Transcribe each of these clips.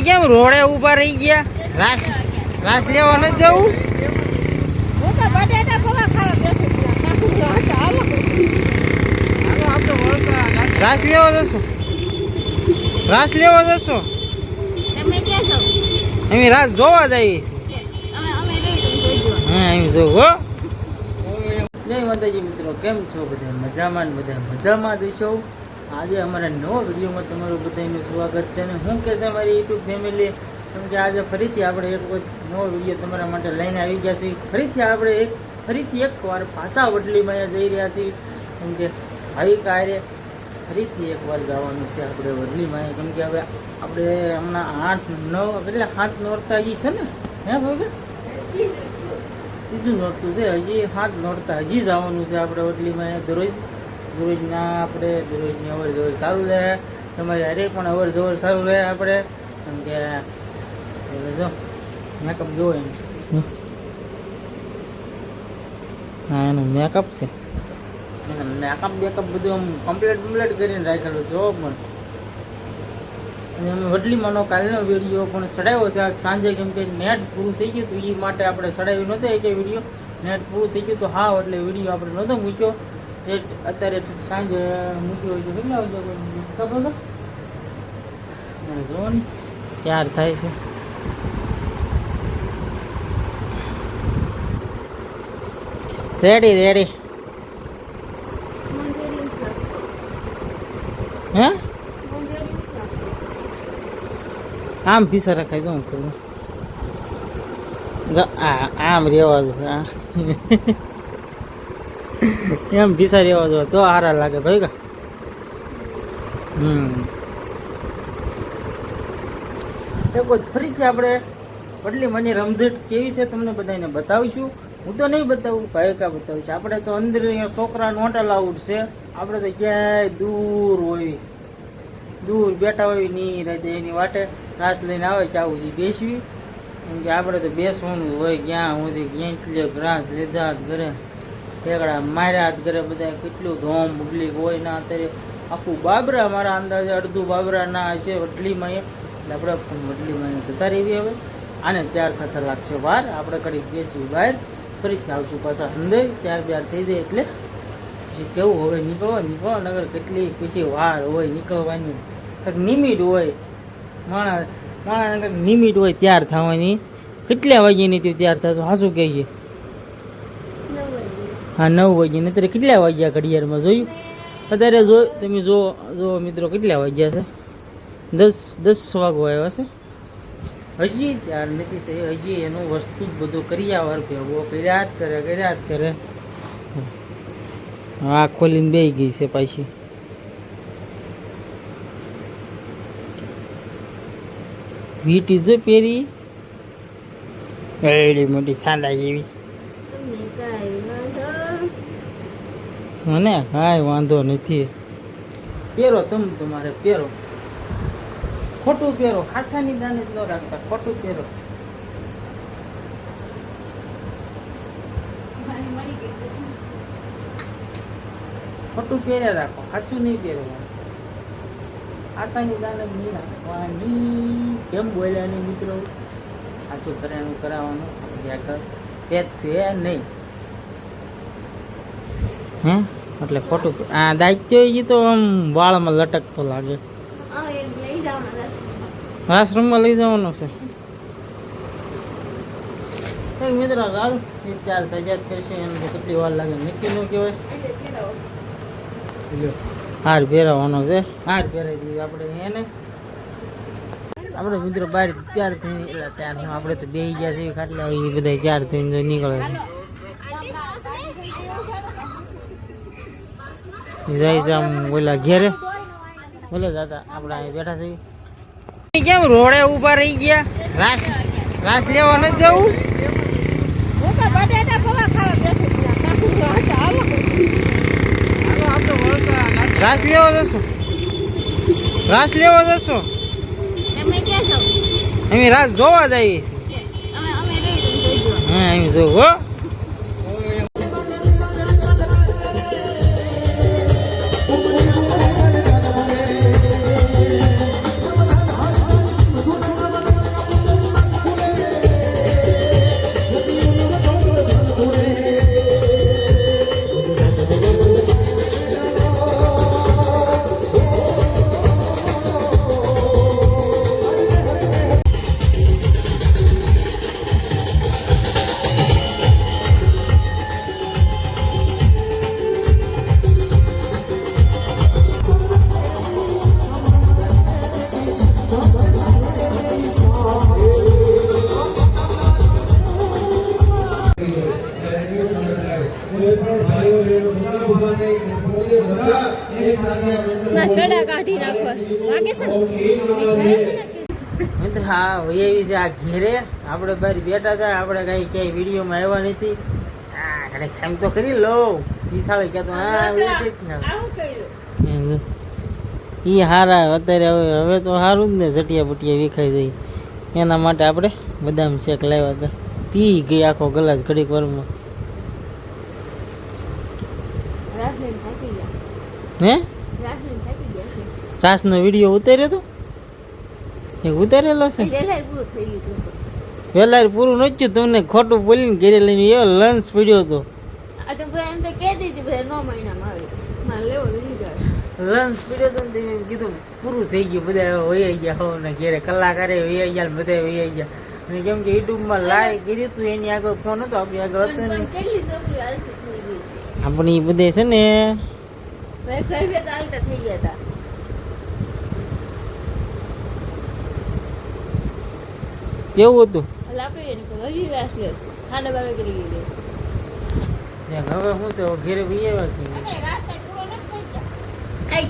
કેમ રોડે ઊભા રહી ગયા? રાસ રાસ લેવા નથી જવું? હું તો બટેટા પૌવા ખાવા બેઠી છું. કાકુ જો હશે, હાલો. રાસ લેવા જશો? રાસ લેવા જશો? તમે ક્યાં છો? અમે રાસ જોવા જઈએ. અમે- અમે રહી છું, જોઈજો. હા એમ જો હો. જય માતાજી મિત્રો કેમ છો બધા? મજામાં ને બધા? મજામાં દેશો આજે અમારા નવો વિડીયોમાં તમારું બધાનું સ્વાગત છે અને હું કહે છે મારી યુટ્યુબ ફેમિલી કેમ કે આજે ફરીથી આપણે એક નવો વીડિયો તમારા માટે લઈને આવી ગયા છીએ. ફરીથી આપણે એક, ફરીથી એકવાર પાછા વડલીમાં જઈ રહ્યા છીએ. કેમ કે ભાઈ કાર્ય ફરીથી એકવાર જવાનું છે આપણે વડલીમાં કેમ કે હવે આપણે હમણાં આઠ, નવ, કેટલા? સાત નોરતા હજી છે ને? હે ભાઈ ત્રીજું નોરતું છે. હજી સાત નોરતા હજી જવાનું છે આપણે વડલીમાં દરરોજ. દરરોજના આપણે દરરોજની અવર જવર સારું રહે, તમારી હરેક પણ અવર જવર સારું રહે આપણે. કેમ કે જો મેકઅપ જોવો એમ. હા, એનું મેકઅપ છે. મેકઅપ બેકઅપ બધું આમ કમ્પ્લીટ કમ્પ્લીટ કરીને રાખેલું છે પણ. અને અમે વડલીમાંનો કાલનો વીડિયો પણ ચડાવ્યો છે, આજ સાંજે કેમ કે નેટ પૂરું થઈ ગયું હતું એ માટે આપણે ચડાવ્યું નહોતું કે વીડિયો નેટ પૂરું થઈ ગયું તો હા, એટલે વીડિયો આપણે નહોતો મૂક્યો. એ અત્યારે સાંજે મૂક્યો હોય છે કેટલા વાગે ખબર મને જોવો ને ત્યાર થાય છે રેડી રેડી. હે. આમ પીસા રખાય હું કરું આમ રેવા દો આ. એમ પીસા રેવા દો તો હારા લાગે ભાઈ કા. હમ. ફરીથી આપણે વડલી મની રમઝટ કેવી છે તમને બધાને બતાવીશું. હું તો નહીં બતાવું, ભાઈ કા બતાવીશ આપણે તો અંદર અહીંયા છોકરા નોટા આઉટ છે. આપણે તો ક્યાંય દૂર હોય. દૂર બેઠા હોય નહીં રહે એની વાટે રાસ લઈને આવે કે સુધી બેસવી. કેમ કે આપણે તો બેસવાનું હોય, ક્યાં સુધી ક્યાંય ઘાસ લીધા, ઘરે. ઠેકડા માર્યા હાથ ઘરે બધા કેટલું ધોમ બગલી હોય ના અત્યારે આખું બાબરા મારા અંદાજે અડધું બાબરા ના છે વડલીમાં એટલે આપણે પણ વડલીમાં જતા રહીએ હવે. આને ત્યાર થતા લાગશે વાર. આપણે કરી બેસી બહાર. ફરીથી આવશું પાછા અંદર ત્યાર બ્યાર થઈ જાય એટલે પછી કેવું હવે નીકળો નીકળો નગર કેટલી પછી વાર હોય નીકળવાની. કંઈક નિમિટ હોય. માણસ માણસ કંઈક નિમિટ હોય ત્યાર થવાની. કેટલા વાગ્યાની તું ત્યાર થશો? હાશું કહે છે. નવ વાગે. હા, નવ વાગ્યા નહીં કેટલા વાગ્યા ઘડિયાળમાં જોયું? અત્યારે જો, તમે જો જો મિત્રો, કેટલા વાગ્યા છે? દસ દસ વાગો આવ્યા છે. હજી ત્યાર નથી થઈ હજી એનું વસ્તુ જ બધું કર્યા વાર ભેગો કર્યા જ કરે, કર્યા જ કરે. આ ખોલીને બે ગઈ છે પાછી. વીટી જો પહેરી. એડી મોટી સાંદા જેવી? મને કાંઈ વાંધો નથી. પહેરો તમે તમારે પહેરો ખોટું પહેરો હાસાની દાને જ ન રાખતા ખોટું પહેરો. ખોટું પહેર્યા રાખો હાસું નહીં પહેરવાનું આસાની દાને નહીં રાખવાની. કેમ બોલ્યા નહીં મિત્રો? હાસું કર્યાનું કરાવવાનું? વ્યાકર પેજ છે નહીં. હે એટલે ખોટું આ દાયિત્વ એ તો આમ વાળમાં લટકતો લાગે. એ લઈ આશ્રમમાં લઈ જવાનો છે. મિત્ર સારું એ ચાર તજાત કરશે એને તો કેટલી વાર લાગે. નક્કી નું કહેવાય. હાર પહેરાવાનો છે. હાર પહેરાવી દઈએ આપણે એને આપણે મિત્રો બહાર ચાર થઈને એટલે ત્યાં આપણે તો બે ગયા છે ખાટલા. એ બધા ચાર થઈને નીકળે જાય છે આમ ઓલા ઘેરે. બોલે દાદા આપણે અહીં બેઠા છીએ. કેમ રોડે ઊભા રહી ગયા? રાસ રાસ લેવા નથી જવું? હું તો બટેટા પૌવા ખાવા બેઠી છું. કાકુ જો હશે, હાલો. રાસ લેવા જશો? રાસ લેવા જશો? અમે રાસ જોવા જઈએ. અમે જો હો. મિત્ર હા એવી છે આ ઘેરે. આપણે બહાર બેઠા હતા આપણે કઈ ક્યાંય વિડીયોમાં આવ્યા નથી. હા ઘરે ખામ તો કરી લો. સાળે કહેતો હા એ હારા અત્યારે હવે હવે તો સારું જ ને જટિયા પટિયા વિખાઈ જાય. એના માટે આપણે બદામ શેક લાવ્યા હતા. પી ગઈ આખો ગ્લાસ ઘડીક વારમાં. હે? રાસનો વીડિયો ઉતાર્યો તો? એ ઉતારેલો છે? વેલાર પૂરું થયું, તમને ખોટું બોલીને ઘેરે લઈને એવો લંચ પડ્યો હતો. લંચ પડ્યો હતો ને તે કીધું પૂરું થઈ ગયું બધા હવે ગયા હો ને ઘેરે કલાકારે વહી ગયા બધા વહી ગયા. અને કેમ કે યુટ્યુબમાં લાઈવ કરી તું એની આગળ ફોન હતો આપણી આગળ હતો ને આપણે એ બધે છે ને. થઈ ગયા હતા એવું હતું એટલે આપણે એને કહ્યું, હજી રાસ લે ખાડા બાર કરી ગઈ હતું? હવે શું છે? ઘેરે વહી આવ્યા કે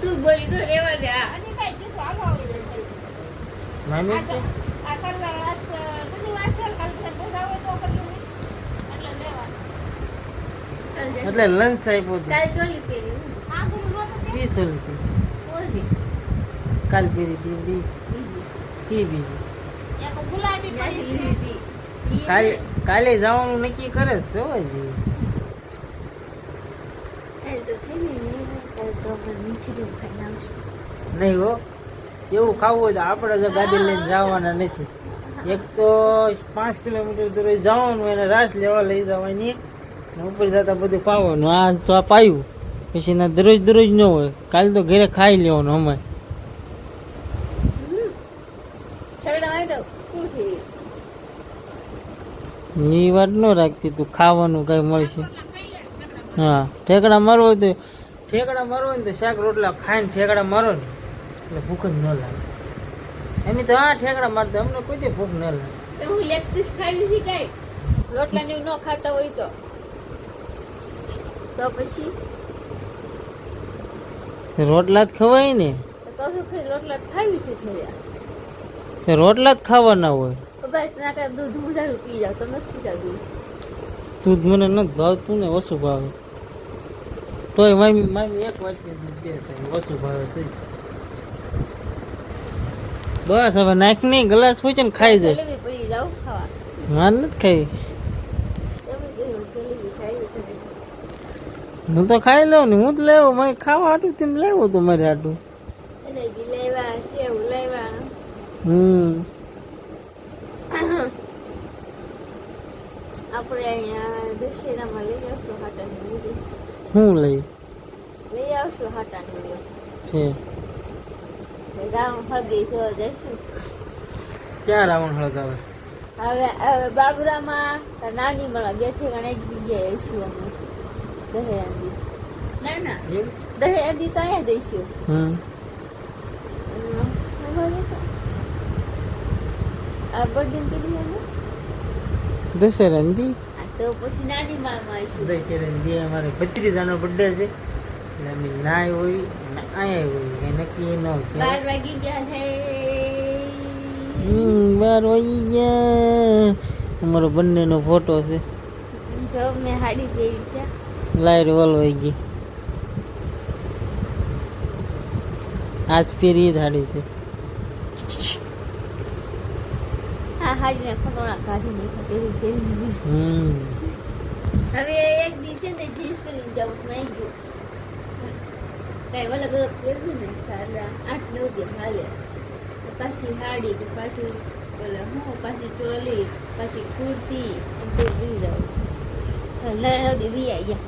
તું જ બોલી તો લેવા આ મામી એટલે લંચ આપ્યો હતો. રૂપિયા. કાલ પેરી હતી બી બીજી? કાલે કાલે જવાનું નક્કી કરે છે નહીં હો. એવું ખાવું હોય તો આપણે જ ગાડી લઈને જવાના નથી. એક તો પાંચ કિલોમીટર દૂર જવાનું એને રાસ લેવા લઈ જવાની. ને ઉપર જતા બધું પાવાનું આ તો આ પાયું. પછી ના દરરોજ દરરોજ ન હોય. કાલે તો ઘરે ખાઈ લેવાનું અમારે છગડા હોય તો શું થઈ એ વાત ન રાખતી તું ખાવાનું કઈ મળશે. હા ઠેકડા મારવો હોય તો ઠેકડા મારવો હોય ને તો શાક રોટલા ખાઈને ઠેકડા મારો ને. એટલે ભૂખ જ ન લાગે. એમ તો હા ઠેકડા મારતો અમને કોઈ ભૂખ ન લાગે. તો હું લેગ પીસ ખાઈ લીધી કઈ? રોટલા ને ન ખાતા હોય તો? તો પછી? રોટલા જ ખવાય ને. તો શું રોટલા ખાવી છે તો રોટલા જ ખાવાના હોય. બસ ના કાંઈ દૂધ વધારે પી જાવ તો નથી પીતા દૂધ. દૂધ મને નથી ભાવતું ને ઓછું ભાવે. તોય મામી મામી એક વાટકી દૂધ દે ઓછું ભાવે તો બસ હવે નાખ નહીં ગ્લાસ પૂછે ને ખાઈ જાય. માર નથી ખાઈ. છે. હું તો ખાઈ લઉં ને હું જ લેવો મારે ખાવા હાટું થી લેવો તો મારે હાટું જલેબી લેવા સેવ લેવા હમ. આપણે અહીંયા દશેરામાં લઈ આવશું હાટાની લઈ? લઈ આવશું હાટાની લીધી છે. રામ હળદી જોવા જઈશું. ક્યાં રાવણ હળગાવે? હવે હવે બાબરામાં નાની મળે બે ઠેકાણે એક જગ્યાએ જઈશું અમે. દહેયાંદી ના ના. દહેયાદી તો અહીંયા જઈશું હમ. બર્થડે કીધી અમે તો પછી નાની મામા આવીશું દશેરા દી અમારે ભત્રીજાનો બર્થડે છે. એટલે અમે નાય હોય ને અહીંયા હોય એ નક્કી ન બાર વાગી ગયા છે. હમ બાર વાગી ગયા. અમારો બંનેનો ફોટો છે. જો મેં હાડી પહેરી છે. લાઈટ હોય ગઈ. આજ ફેરી થાળી છે. આ હાડીને ખતોણા કાઢી નાખ્યા પહેરી પહેરી હવે એક દી ને જીન્સ પહેરીને જવું નહીં ગયું. કઈ અલગ અલગ પહેરવું ને સારા આઠ નવ દિન હાલે. પાછી હાડી પાછી ઓલા હું પાછી ચોલી પાછી કુર્તી એમ જાઉં. નવ દી વી આવી ગયા.